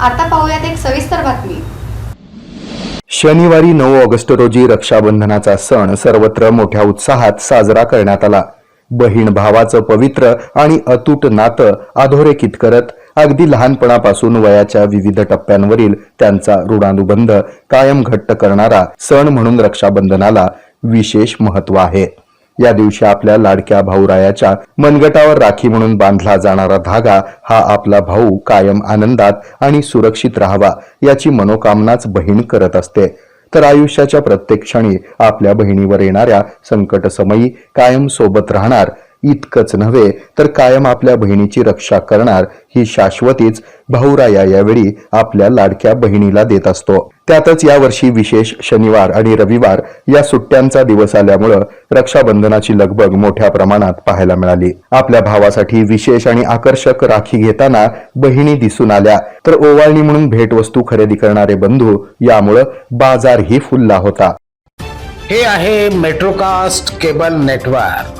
आता पाहूयात एक सविस्तर बातमी. शनिवारी नऊ ऑगस्ट रोजी रक्षाबंधनाचा सण सर्वत्र मोठ्या उत्साहात साजरा करण्यात आला. बहीण भावाचं पवित्र आणि अतूट नातं अधोरेखित करत अगदी लहानपणापासून वयाच्या विविध टप्प्यांवरील त्यांचा ऋणानुबंध कायम घट्ट करणारा सण म्हणून रक्षाबंधनाला विशेष महत्त्व आहे. या दिवशी आपल्या लाडक्या भाऊरायाच्या मनगटावर राखी म्हणून बांधला जाणारा धागा हा आपला भाऊ कायम आनंदात आणि सुरक्षित राहावा याची मनोकामनाच बहीण करत असते. तर आयुष्याच्या प्रत्येक क्षणी आपल्या बहिणीवर येणाऱ्या संकट समयी कायम सोबत राहणार इतकंच नव्हे तर कायम आपल्या बहिणीची रक्षा करणार ही शाश्वतीच भाऊराया यावेळी आपल्या लाडक्या बहिणीला देत असतो. त्यातच यावर्षी विशेष शनिवार आणि रविवार या सुट्ट्यांचा दिवस आल्यामुळं रक्षाबंधनाची लगबग मोठ्या प्रमाणात पाहायला मिळाली. आपल्या भावासाठी विशेष आणि आकर्षक राखी घेताना बहिणी दिसून आल्या. तर ओवाळणी म्हणून भेटवस्तू खरेदी करणारे बंधू यामुळं बाजारही फुलला होता. हे आहे मेट्रोकास्ट केबल नेटवर्क.